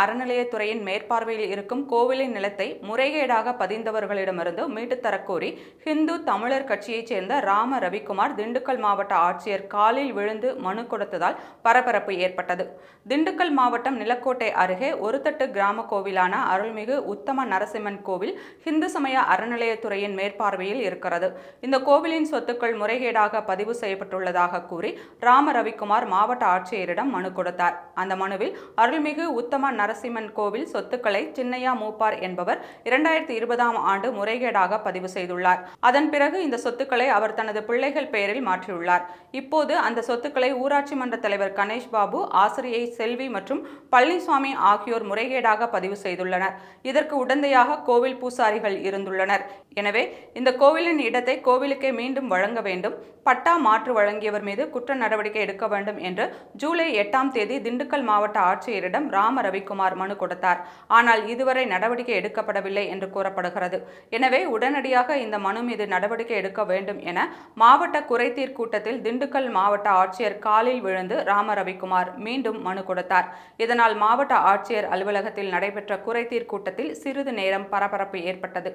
அறநிலையத்துறையின் மேற்பார்வையில் இருக்கும் கோவிலின் நிலத்தை முறைகேடாக பதிந்தவர்களிடமிருந்து மீட்டுத் தரக்கோரி ஹிந்து தமிழர் கட்சியைச் சேர்ந்த ராம ரவிக்குமார் திண்டுக்கல் மாவட்ட ஆட்சியர் காலில் விழுந்து மனு கொடுத்ததால் பரபரப்பு ஏற்பட்டது. திண்டுக்கல் மாவட்டம் நிலக்கோட்டை அருகே ஒருத்தட்டு கிராம கோவிலான அருள்மிகு உத்தம நரசிம்மன் கோவில் ஹிந்து சமய அறநிலையத்துறையின் மேற்பார்வையில் இருக்கிறது. இந்த கோவிலின் சொத்துக்கள் முறைகேடாக பதிவு செய்யப்பட்டுள்ளதாக கூறி ராம ரவிக்குமார் மாவட்ட ஆட்சியரிடம் மனு கொடுத்தார். அந்த மனுவில் அருள்மிகு உத்தம நரசிம்மன் கோவில் சொத்துக்களை சின்னையா மூப்பார் என்பவர் இரண்டாயிரத்தி இருபதாம் ஆண்டு முறைகேடாக பதிவு செய்துள்ளார். அதன் பிறகு இந்த சொத்துக்களை அவர் தனது பிள்ளைகள் பெயரில் மாற்றியுள்ளார். இப்போது அந்த சொத்துக்களை ஊராட்சி மன்ற தலைவர் கணேஷ் பாபு ஆசிரியை செல்வி மற்றும் பழனிசாமி ஆகியோர் முறைகேடாக பதிவு செய்துள்ளனர். இதற்கு உடந்தையாக கோவில் பூசாரிகள் இருந்துள்ளனர். எனவே இந்த கோவிலின் இடத்தை கோவிலுக்கே மீண்டும் வழங்க வேண்டும். பட்டா மாற்று வழங்கியவர் மீது குற்ற நடவடிக்கை எடுக்க வேண்டும் என்று ஜூலை எட்டாம் தேதி திண்டுக்கல் மாவட்ட ஆட்சியரிடம் ராம ரவிக்குமார் மனு கொடுத்தார். ஆனால் இதுவரை நடவடிக்கை எடுக்கப்படவில்லை என்று கூறப்படுகிறது. எனவே உடனடியாக இந்த மனு மீது நடவடிக்கை எடுக்க வேண்டும் என மாவட்ட குறைதீர் கூட்டத்தில் திண்டுக்கல் மாவட்ட ஆட்சியர் காலில் விழுந்து ராம ரவிக்குமார் மீண்டும் மனு கொடுத்தார். இதனால் மாவட்ட ஆட்சியர் அலுவலகத்தில் நடைபெற்ற குறைதீர் கூட்டத்தில் சிறிது நேரம் பரபரப்பு ஏற்பட்டது.